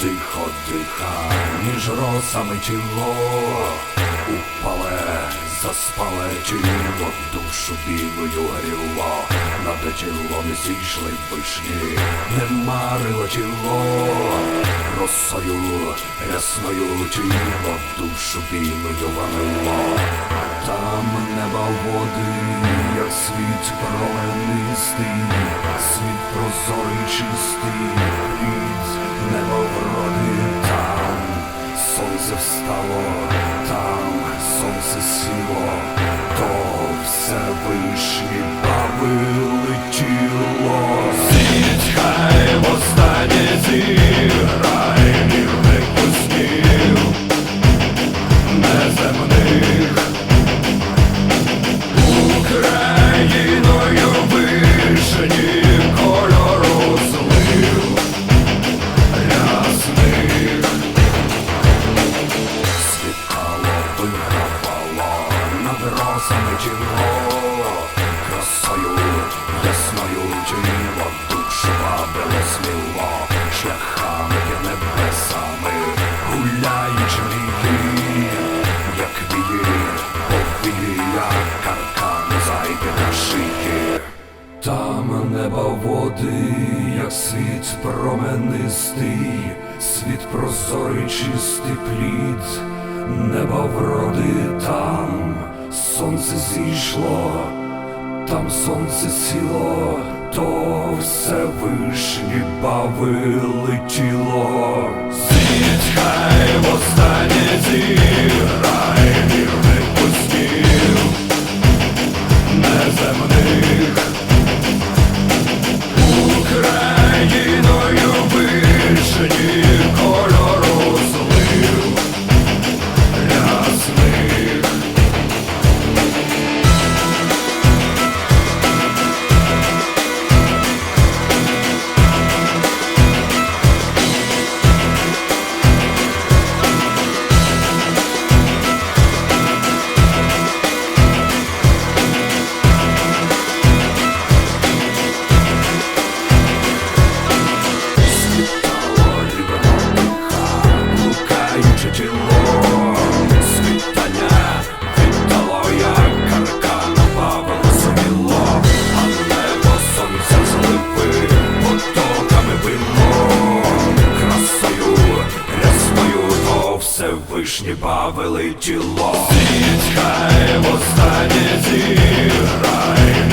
тихо диха, між росами тіло. Упале, заспале тіло, душу білою гріло, над тілом зійшли вишні, не марило тіло, росою рясною тіло, душу білою ванило, там неба води, як світ променистий, прозорий чистий, від неба вроди там, сонце встало, там сонце сіло, то все вийшли баби над росами тіло Красою ясною тіло вабило сміло Шляхами під небесами гуляючи віки Як вії, повія, каркан зайде на шиї там неба води, як світ променистий, світ прозорий, чистий плід, неба вроди там, сонце зійшло, там сонце сіло, то все вишні бави летіло. Світ в востаннє зіграй вірних пустів, неземних. Вишні бавили тіло. Світ хай востаннє зіграє вірних